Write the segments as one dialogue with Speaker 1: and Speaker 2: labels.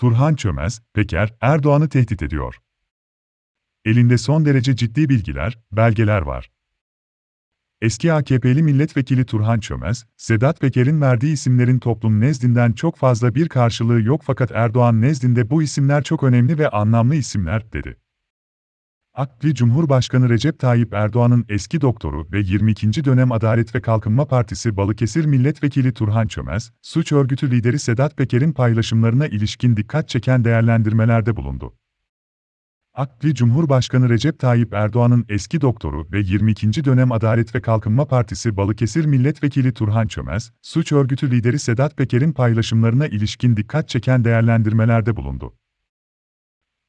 Speaker 1: Turhan Çömez, Peker, Erdoğan'ı tehdit ediyor. Elinde son derece ciddi bilgiler, belgeler var. Eski AKP'li milletvekili Turhan Çömez, Sedat Peker'in verdiği isimlerin toplum nezdinden çok fazla bir karşılığı yok fakat Erdoğan nezdinde bu isimler çok önemli ve anlamlı isimler, dedi. AKP Cumhurbaşkanı Recep Tayyip Erdoğan'ın eski doktoru ve 22. dönem Adalet ve Kalkınma Partisi Balıkesir Milletvekili Turhan Çömez, suç örgütü lideri Sedat Peker'in paylaşımlarına ilişkin dikkat çeken değerlendirmelerde bulundu. AKP Cumhurbaşkanı Recep Tayyip Erdoğan'ın eski doktoru ve 22. dönem Adalet ve Kalkınma Partisi Balıkesir Milletvekili Turhan Çömez, suç örgütü lideri Sedat Peker'in paylaşımlarına ilişkin dikkat çeken değerlendirmelerde bulundu.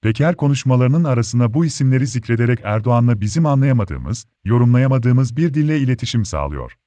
Speaker 1: Peker konuşmalarının arasına bu isimleri zikrederek Erdoğan'la bizim anlayamadığımız, yorumlayamadığımız bir dille iletişim sağlıyor.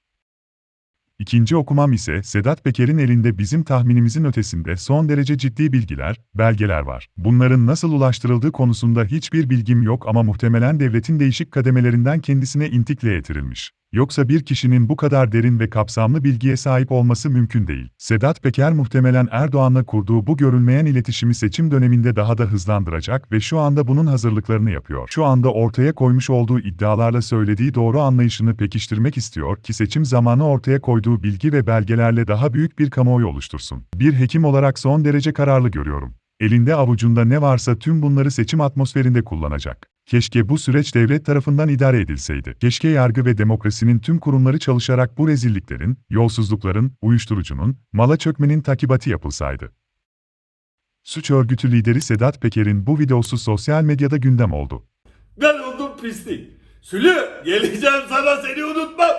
Speaker 1: İkinci okumam ise Sedat Peker'in elinde bizim tahminimizin ötesinde son derece ciddi bilgiler, belgeler var. Bunların nasıl ulaştırıldığı konusunda hiçbir bilgim yok ama muhtemelen devletin değişik kademelerinden kendisine intikle getirilmiş. Yoksa bir kişinin bu kadar derin ve kapsamlı bilgiye sahip olması mümkün değil. Sedat Peker muhtemelen Erdoğan'la kurduğu bu görülmeyen iletişimi seçim döneminde daha da hızlandıracak ve şu anda bunun hazırlıklarını yapıyor. Şu anda ortaya koymuş olduğu iddialarla söylediği doğru anlayışını pekiştirmek istiyor ki seçim zamanı ortaya koyduğu bilgi ve belgelerle daha büyük bir kamuoyu oluştursun. Bir hekim olarak son derece kararlı görüyorum. Elinde avucunda ne varsa tüm bunları seçim atmosferinde kullanacak. Keşke bu süreç devlet tarafından idare edilseydi. Keşke yargı ve demokrasinin tüm kurumları çalışarak bu rezilliklerin, yolsuzlukların, uyuşturucunun, mala çökmenin takibatı yapılsaydı. Suç örgütü lideri Sedat Peker'in bu videosu sosyal medyada gündem oldu.
Speaker 2: Ben oldum pislik. Sülü geleceğim sana seni unutmam.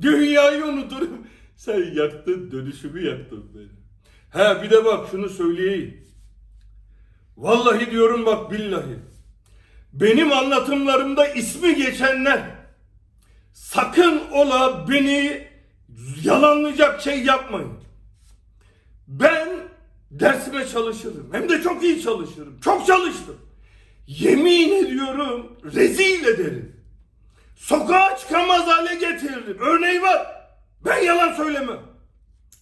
Speaker 2: Dünyayı unuturum. Sen yaktın dönüşümü yaktın beni. He bir de bak şunu söyleyeyim. Vallahi diyorum bak billahi. Benim anlatımlarımda ismi geçenler sakın ola beni yalanlayacak şey yapmayın. Ben dersime çalışırım. Hem de çok iyi çalışırım. Çok çalıştım. Yemin ediyorum rezil ederim. Sokağa çıkamaz hale getiririm. Örneği var. Ben yalan söylemem.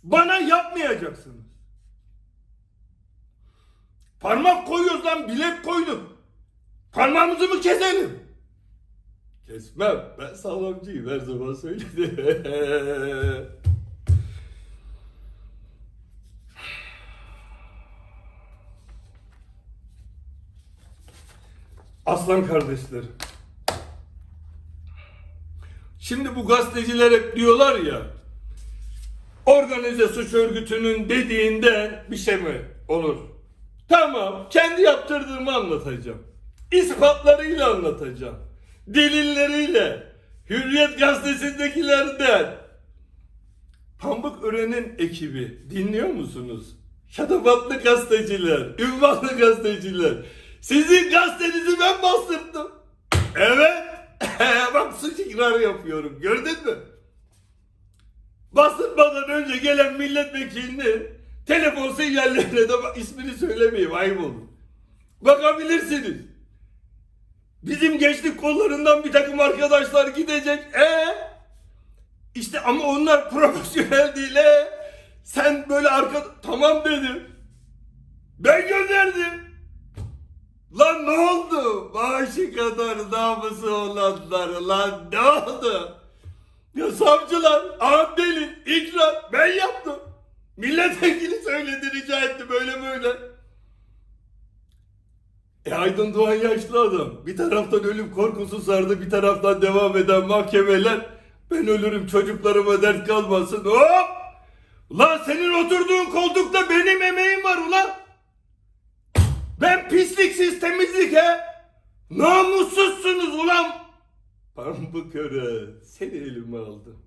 Speaker 2: Bana yapmayacaksınız. Parmak koyuyoruz lan bilek koyduk. Parmağımızı mı keselim? Kesmem. Ben sağlamcıyım her zaman söyledim. Aslan kardeşlerim. Şimdi bu gazeteciler hep diyorlar ya organize suç örgütünün dediğinde bir şey mi olur? Tamam kendi yaptırdığımı anlatacağım. İspatlarıyla anlatacağım. Delilleriyle. Hürriyet gazetesindekilerden. Pamuk Ören'in ekibi dinliyor musunuz? Şatafatlı gazeteciler, ünvanlı gazeteciler. Sizin gazetenizi ben bastırdım. Evet. Bak suç ikrarı yapıyorum. Gördün mü? Bastırmadan önce gelen milletvekilinin telefon sinyallerine de ismini söylemeyeyim ayıp olur. Bakabilirsiniz. Bizim gençlik kollarından bir takım arkadaşlar gidecek. E işte ama onlar profesyonel değil. E sen böyle arka tamam dedim. Ben gönderdim. Lan ne oldu? Maaşı kadar namusu olanlar lan ne oldu? Ya savcılar, ağam delil, ikrar ben yaptım. Milletvekili söyledi rica etti böyle böyle. E Aydın Doğan yaşlı adam. Bir taraftan ölüm korkusu sardı, bir taraftan devam eden mahkemeler. Ben ölürüm çocuklarıma dert kalmasın. Hop! Ulan senin oturduğun koltukta benim emeğim var ulan. Ben pisliksiz temizlik he. Namussuzsunuz ulan. Pamuk öre seni elime aldım.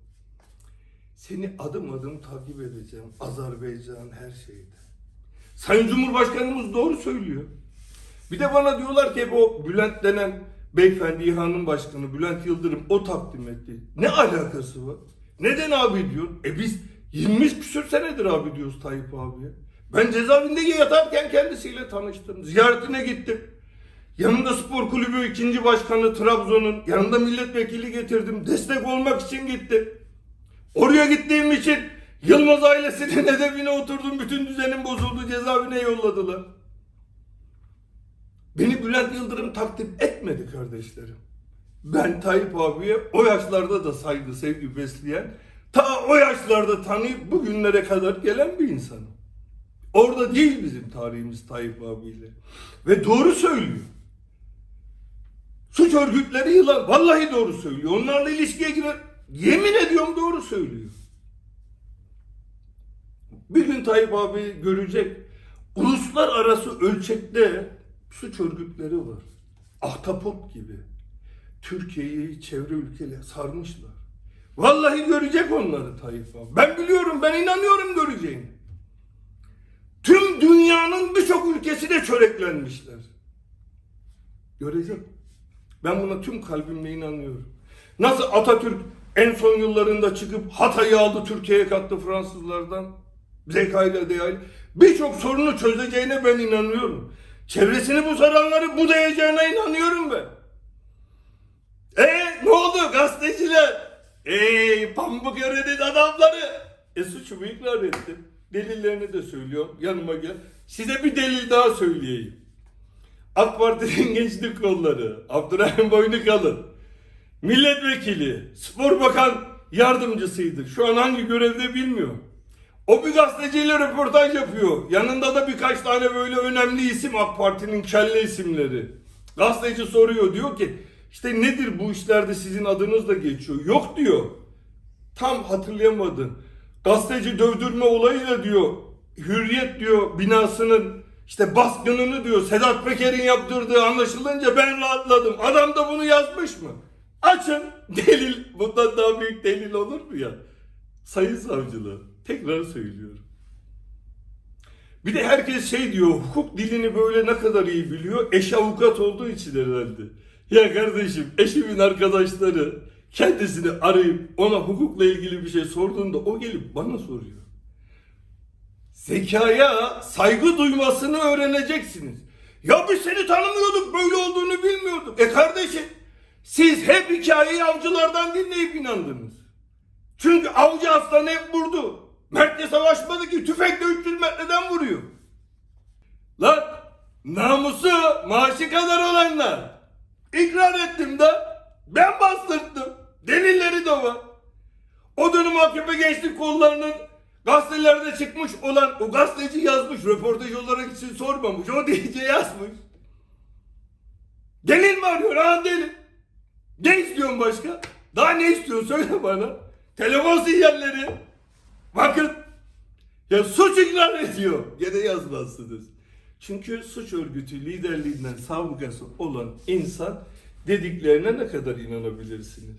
Speaker 2: Seni adım adım takip edeceğim. Azerbaycan her şeyde. Sayın Cumhurbaşkanımız doğru söylüyor. Bir de bana diyorlar ki o Bülent denen beyefendi İHA'nın başkanı Bülent Yıldırım o takdim etti. Ne alakası var? Neden abi diyor? E biz 20 küsür senedir abi diyoruz Tayyip abiye. Ben cezaevinde yatarken kendisiyle tanıştım. Ziyaretine gittim. Yanında spor kulübü ikinci başkanı Trabzon'un yanında milletvekili getirdim. Destek olmak için gittim. Oraya gittiğim için Yılmaz ailesinin hedefine oturdum. Bütün düzenim bozuldu. Cezaevine yolladılar. Beni Bülent Yıldırım takdim etmedi kardeşlerim. Ben Tayyip abiye o yaşlarda da saygı, sevgi besleyen, ta o yaşlarda tanıyıp bugünlere kadar gelen bir insanım. Orada değil bizim tarihimiz Tayyip abiyle. Ve doğru söylüyor. Suç örgütleri yılan. Vallahi doğru söylüyor. Onlarla ilişkiye girer. Yemin ediyorum doğru söylüyor. Bir gün Tayyip abi görecek. Uluslararası ölçekte suç örgütleri var. Ahtapot gibi. Türkiye'yi çevre ülkeler sarmışlar. Vallahi görecek onları Tayyip abi. Ben biliyorum, ben inanıyorum göreceğini. Tüm dünyanın birçok ülkesine çöreklenmişler. Görecek. Ben buna tüm kalbimle inanıyorum. Nasıl Atatürk en son yıllarında çıkıp Hatay'ı aldı Türkiye'ye kattı Fransızlardan. Zekayla değil. Birçok sorunu çözeceğine ben inanıyorum. Çevresini bu saranları budayacağına inanıyorum ben. E ne oldu gazeteciler? Ey pamuk öğrenin adamları. E suçumu ikrar ettim. Delillerini de söylüyorum. Yanıma gel. Size bir delil daha söyleyeyim. AK Parti'nin gençlik kolları, Abdurrahim Boynukalın, milletvekili, spor bakan yardımcısıydı. Şu an hangi görevde bilmiyorum. O bir gazeteciyle röportaj yapıyor. Yanında da birkaç tane böyle önemli isim AK Parti'nin kelle isimleri. Gazeteci soruyor diyor ki işte nedir bu işlerde sizin adınız da geçiyor. Yok diyor. Tam hatırlayamadım. Gazeteci dövdürme olayıyla diyor Hürriyet diyor binasının işte baskınını diyor Sedat Peker'in yaptırdığı anlaşılınca ben rahatladım. Adam da bunu yazmış mı? Açın delil. Bundan daha büyük delil olur mu ya? Sayın savcılar tekrar söylüyorum. Bir de herkes şey diyor hukuk dilini böyle ne kadar iyi biliyor. Eş avukat olduğu için herhalde. Ya kardeşim eşimin arkadaşları kendisini arayıp ona hukukla ilgili bir şey sorduğunda o gelip bana soruyor. Zekaya saygı duymasını öğreneceksiniz. Ya biz seni tanımıyorduk böyle olduğunu bilmiyorduk. E kardeşim siz hep hikayeyi avcılardan dinleyip inandınız. Çünkü avcı aslan hep vurdu. Mert'le savaşmadı ki tüfekle 300 metreden vuruyor. Lan namusu maaşı kadar olanlar. İkrar ettim de ben bastırttım. Delilleri de var. O dönem AKP gençlik kollarının gazetelerde çıkmış olan o gazeteci yazmış röportaj olarak için sormamış. O diyece yazmış. Delil mi arıyor? Ha delil. Ne istiyorsun başka? Daha ne istiyorsun söyle bana. Telefon sinyalleri. Bakın. Ya suç ikrar ediyor. Gene yazmazsınız. Çünkü suç örgütü liderliğinden sabıkası olan insan dediklerine ne kadar inanabilirsiniz?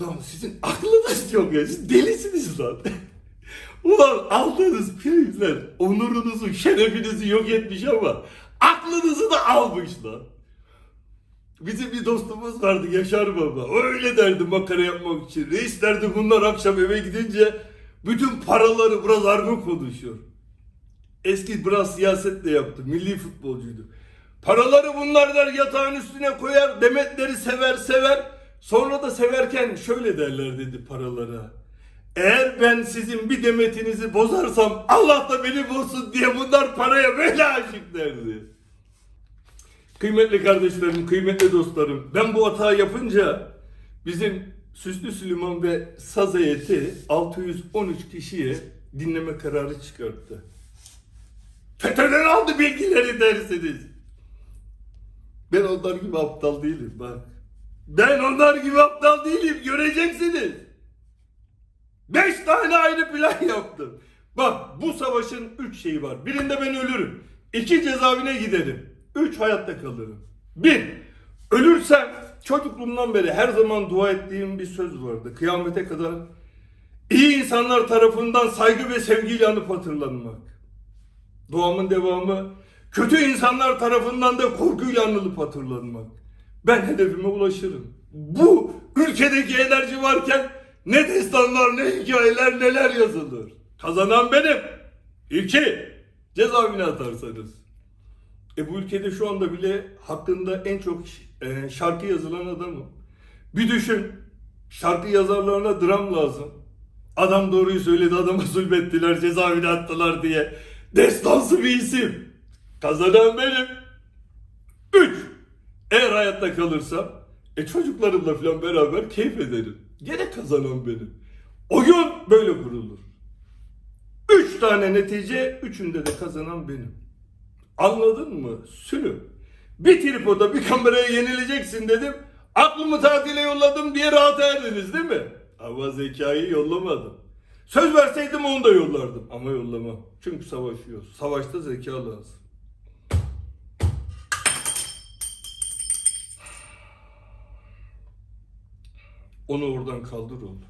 Speaker 2: Lan sizin aklınız yok ya. Siz delisiniz lan. Ulan aldığınız primler onurunuzu, şerefinizi yok etmiş ama aklınızı da almış lan. Bizim bir dostumuz vardı Yaşar Baba. Öyle derdi makara yapmak için. Reis derdi bunlar akşam eve gidince bütün paraları biraz argo konuşuyor. Eski biraz siyaset de yaptı. Milli futbolcuydu. Paraları bunlar der yatağın üstüne koyar. Demetleri sever sever. Sonra da severken şöyle derler dedi paralara. Eğer ben sizin bir demetinizi bozarsam Allah da beni bozsun diye bunlar paraya böyle aşık derdi. Kıymetli kardeşlerim, kıymetli dostlarım, ben bu hata yapınca bizim Süslü Süleyman ve Saz heyeti 613 kişiye dinleme kararı çıkarttı. FETÖ'den aldı bilgileri dersiniz. Ben onlar gibi aptal değilim bak. Ben onlar gibi aptal değilim göreceksiniz. Beş tane ayrı plan yaptım. Bak bu savaşın üç şeyi var. Birinde ben ölürüm. İki cezaevine giderim. Üç hayatta kalırım. Bir, ölürsem çocukluğumdan beri her zaman dua ettiğim bir söz vardı. Kıyamete kadar iyi insanlar tarafından saygı ve sevgiyle anıp hatırlanmak. Duamın devamı kötü insanlar tarafından da korkuyla anılıp hatırlanmak. Ben hedefime ulaşırım. Bu ülkedeki enerji varken ne destanlar ne hikayeler neler yazılır. Kazanan benim. İki, cezaevine atarsanız. E bu ülkede şu anda bile hakkında en çok e, şarkı yazılan adamım. Bir düşün. Şarkı yazarlarına dram lazım. Adam doğruyu söyledi adamı zulmettiler cezaevine attılar diye. Destansı bir isim. Kazanan benim. Üç. Eğer hayatta kalırsam e çocuklarımla falan beraber keyif ederim. Gene kazanan benim. Oyun böyle kurulur. Üç tane netice, üçünde de kazanan benim. Anladın mı? Sülüm. Bir tripoda bir kameraya yenileceksin dedim. Aklımı tatile yolladım diye rahat erdiniz değil mi? Ama zekayı yollamadım. Söz verseydim onu da yollardım. Ama yollamam. Çünkü savaşıyoruz. Savaşta zeka lazım. Onu oradan kaldır oğlum.